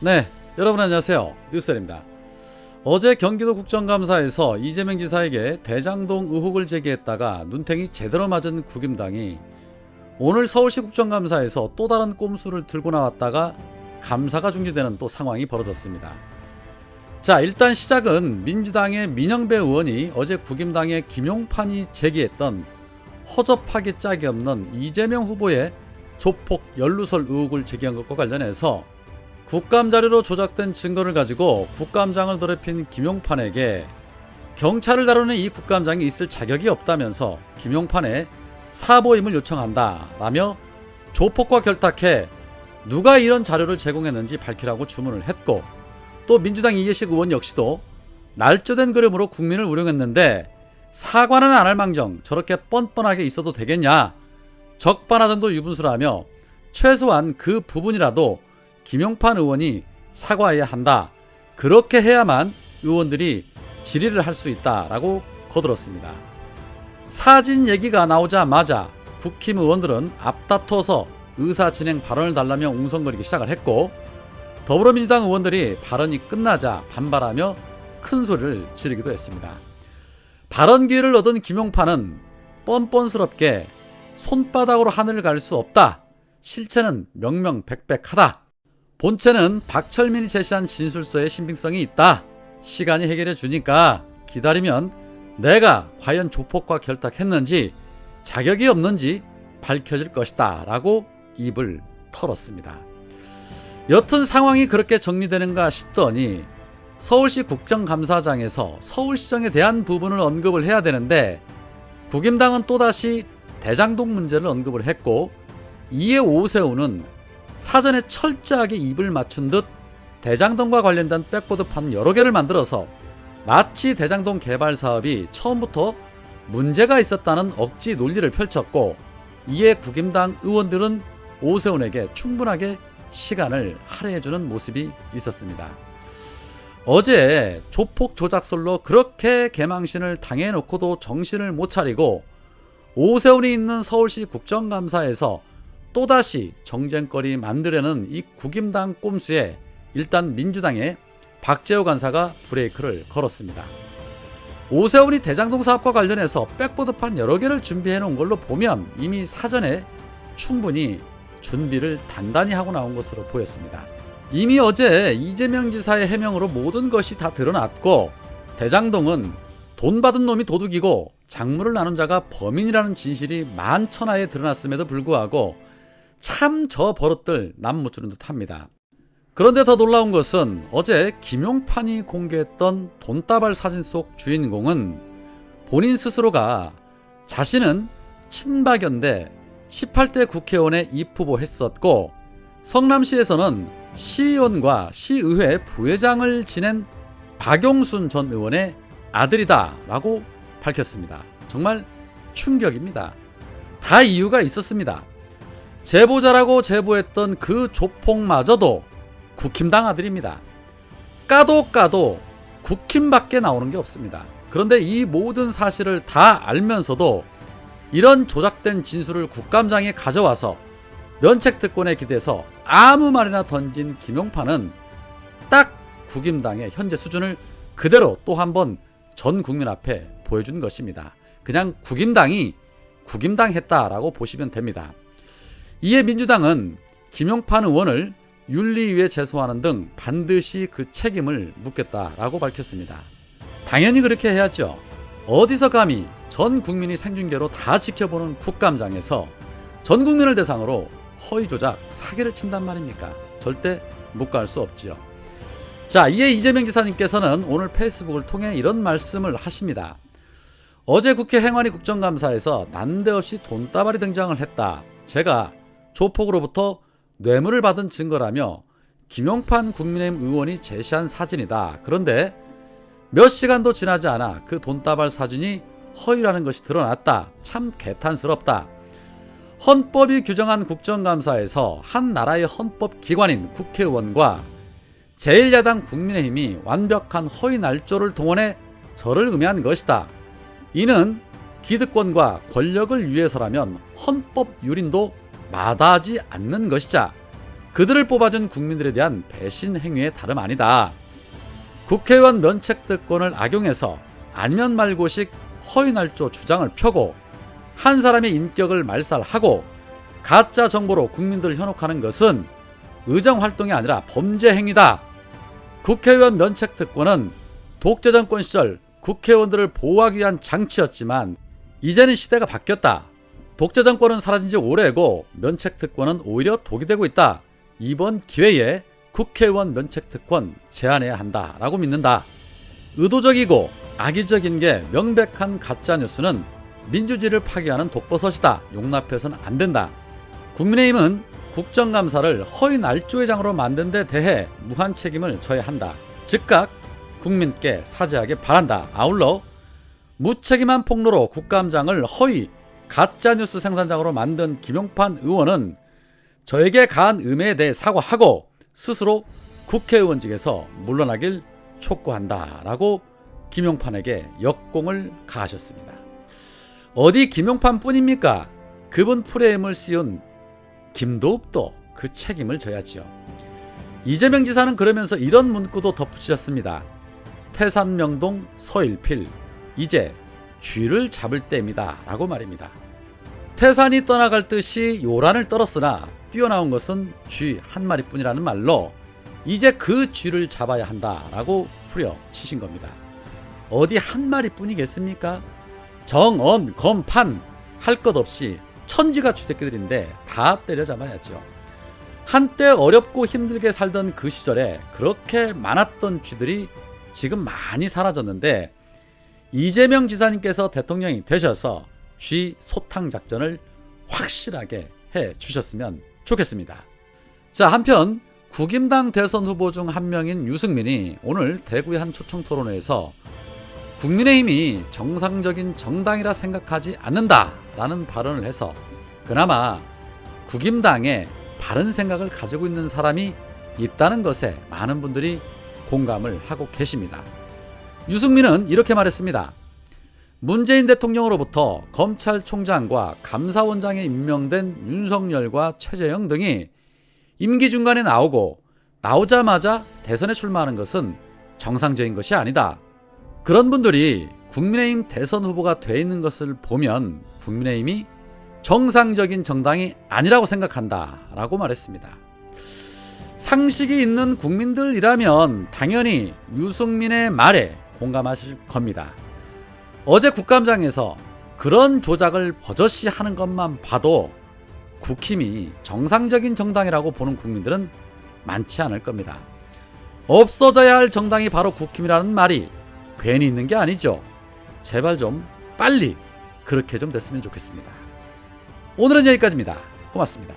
네, 여러분 안녕하세요. 뉴스입니다. 어제 경기도 국정감사에서 이재명 지사에게 대장동 의혹을 제기했다가 눈탱이 제대로 맞은 국임당이 오늘 서울시 국정감사에서 또 다른 꼼수를 들고 나왔다가 감사가 중지되는 또 상황이 벌어졌습니다. 자, 일단 시작은 민주당의 민영배 의원이 어제 국임당의 김용판이 제기했던 허접하기 짝이 없는 이재명 후보의 조폭 연루설 의혹을 제기한 것과 관련해서 국감 자료로 조작된 증거를 가지고 국감장을 더럽힌 김용판에게 경찰을 다루는 이 국감장이 있을 자격이 없다면서 김용판에 사보임을 요청한다 라며 조폭과 결탁해 누가 이런 자료를 제공했는지 밝히라고 주문을 했고 또 민주당 이해식 의원 역시도 날조된 그림으로 국민을 우롱했는데 사과는 안 할 망정 저렇게 뻔뻔하게 있어도 되겠냐 적반하 정도 유분수라며 최소한 그 부분이라도 김용판 의원이 사과해야 한다. 그렇게 해야만 의원들이 질의를 할 수 있다라고 거들었습니다. 사진 얘기가 나오자마자 국힘 의원들은 앞다퉈서 의사 진행 발언을 달라며 웅성거리기 시작을 했고 더불어민주당 의원들이 발언이 끝나자 반발하며 큰 소리를 지르기도 했습니다. 발언 기회를 얻은 김용판은 뻔뻔스럽게 손바닥으로 하늘을 갈 수 없다. 실체는 명명백백하다. 본체는 박철민이 제시한 진술서의 신빙성이 있다. 시간이 해결해 주니까 기다리면 내가 과연 조폭과 결탁했는지 자격이 없는지 밝혀질 것이다. 라고 입을 털었습니다. 여튼 상황이 그렇게 정리되는가 싶더니 서울시 국정감사장에서 서울시정에 대한 부분을 언급을 해야 되는데 국임당은 또다시 대장동 문제를 언급을 했고 이에 오세훈은 사전에 철저하게 입을 맞춘 듯 대장동과 관련된 백보드판 여러 개를 만들어서 마치 대장동 개발 사업이 처음부터 문제가 있었다는 억지 논리를 펼쳤고 이에 국임당 의원들은 오세훈에게 충분하게 시간을 할애해주는 모습이 있었습니다. 어제 조폭 조작설로 그렇게 개망신을 당해놓고도 정신을 못 차리고 오세훈이 있는 서울시 국정감사에서 또다시 정쟁거리 만들려는 이 국임당 꼼수에 일단 민주당의 박재호 간사가 브레이크를 걸었습니다. 오세훈이 대장동 사업과 관련해서 백보드판 여러 개를 준비해 놓은 걸로 보면 이미 사전에 충분히 준비를 단단히 하고 나온 것으로 보였습니다. 이미 어제 이재명 지사의 해명으로 모든 것이 다 드러났고 대장동은 돈 받은 놈이 도둑이고 작물을 나눈 자가 범인이라는 진실이 만천하에 드러났음에도 불구하고 참 저 버릇들 남못 주는 듯 합니다. 그런데 더 놀라운 것은 어제 김용판이 공개했던 돈다발 사진 속 주인공은 본인 스스로가 자신은 친박연대 18대 국회의원에 입후보했었고 성남시에서는 시의원과 시의회 부회장을 지낸 박용순 전 의원의 아들이다라고 밝혔습니다. 정말 충격입니다. 다 이유가 있었습니다. 제보자라고 제보했던 그 조폭마저도 국힘당 아들입니다. 까도 까도 국힘밖에 나오는 게 없습니다. 그런데 이 모든 사실을 다 알면서도 이런 조작된 진술을 국감장에 가져와서 면책특권에 기대서 아무 말이나 던진 김용판은 딱 국임당의 현재 수준을 그대로 또 한 번 전 국민 앞에 보여준 것입니다. 그냥 국임당이 국임당 했다라고 보시면 됩니다. 이에 민주당은 김용판 의원을 윤리위에 제소하는 등 반드시 그 책임을 묻겠다라고 밝혔습니다. 당연히 그렇게 해야죠. 어디서 감히 전 국민이 생중계로 다 지켜보는 국감장에서 전 국민을 대상으로 허위 조작, 사기를 친단 말입니까? 절대 묵과할 수 없지요. 자, 이에 이재명 지사님께서는 오늘 페이스북을 통해 이런 말씀을 하십니다. 어제 국회 행안위 국정감사에서 난데없이 돈다발이 등장을 했다. 제가 조폭으로부터 뇌물을 받은 증거라며 김용판 국민의힘 의원이 제시한 사진이다. 그런데 몇 시간도 지나지 않아 그 돈다발 사진이 허위라는 것이 드러났다. 참 개탄스럽다. 헌법이 규정한 국정감사에서 한 나라의 헌법 기관인 국회의원과 제1야당 국민의힘이 완벽한 허위 날조를 동원해 저를 음해한 것이다. 이는 기득권과 권력을 위해서라면 헌법 유린도 마다하지 않는 것이자 그들을 뽑아준 국민들에 대한 배신 행위에 다름 아니다. 국회의원 면책 특권을 악용해서 아니면 말고식 허위날조 주장을 펴고 한 사람의 인격을 말살하고 가짜 정보로 국민들을 현혹하는 것은 의정 활동이 아니라 범죄 행위다. 국회의원 면책 특권은 독재 정권 시절 국회의원들을 보호하기 위한 장치였지만 이제는 시대가 바뀌었다. 독재 정권은 사라진 지 오래고 면책 특권은 오히려 독이 되고 있다. 이번 기회에 국회의원 면책 특권 제한해야 한다 라고 믿는다. 의도적이고 악의적인 게 명백한 가짜 뉴스는 민주주의를 파괴하는 독버섯이다. 용납해서는 안 된다. 국민의힘은 국정감사를 허위 날조의 장으로 만든 데 대해 무한 책임을 져야 한다. 즉각 국민께 사죄하기 바란다. 아울러 무책임한 폭로로 국감장을 허위 가짜뉴스 생산장으로 만든 김용판 의원은 저에게 가한 음해에 대해 사과하고 스스로 국회의원직에서 물러나길 촉구한다 라고 김용판에게 역공을 가하셨습니다. 어디 김용판 뿐입니까? 그분 프레임을 씌운 김도읍도 그 책임을 져야지요. 이재명 지사는 그러면서 이런 문구도 덧붙이셨습니다. 태산명동 서일필 이제 쥐를 잡을 때입니다. 라고 말입니다. 태산이 떠나갈 듯이 요란을 떨었으나 뛰어나온 것은 쥐 한 마리뿐이라는 말로 이제 그 쥐를 잡아야 한다 라고 후려 치신 겁니다. 어디 한 마리뿐이겠습니까? 정언 검판 할 것 없이 천지가 쥐새끼들인데 다 때려잡아야죠. 한때 어렵고 힘들게 살던 그 시절에 그렇게 많았던 쥐들이 지금 많이 사라졌는데 이재명 지사님께서 대통령이 되셔서 쥐 소탕 작전을 확실하게 해 주셨으면 좋겠습니다. 자, 한편 국임당 대선 후보 중 한 명인 유승민이 오늘 대구의 한 초청 토론회에서 국민의힘이 정상적인 정당이라 생각하지 않는다라는 발언을 해서 그나마 국임당에 바른 생각을 가지고 있는 사람이 있다는 것에 많은 분들이 공감을 하고 계십니다. 유승민은 이렇게 말했습니다. 문재인 대통령으로부터 검찰총장과 감사원장에 임명된 윤석열과 최재형 등이 임기 중간에 나오고 나오자마자 대선에 출마하는 것은 정상적인 것이 아니다. 그런 분들이 국민의힘 대선 후보가 돼 있는 것을 보면 국민의힘이 정상적인 정당이 아니라고 생각한다. 라고 말했습니다. 상식이 있는 국민들이라면 당연히 유승민의 말에 공감하실 겁니다. 어제 국감장에서 그런 조작을 버젓이 하는 것만 봐도 국힘이 정상적인 정당이라고 보는 국민들은 많지 않을 겁니다. 없어져야 할 정당이 바로 국힘이라는 말이 괜히 있는 게 아니죠. 제발 좀 빨리 그렇게 좀 됐으면 좋겠습니다. 오늘은 여기까지입니다. 고맙습니다.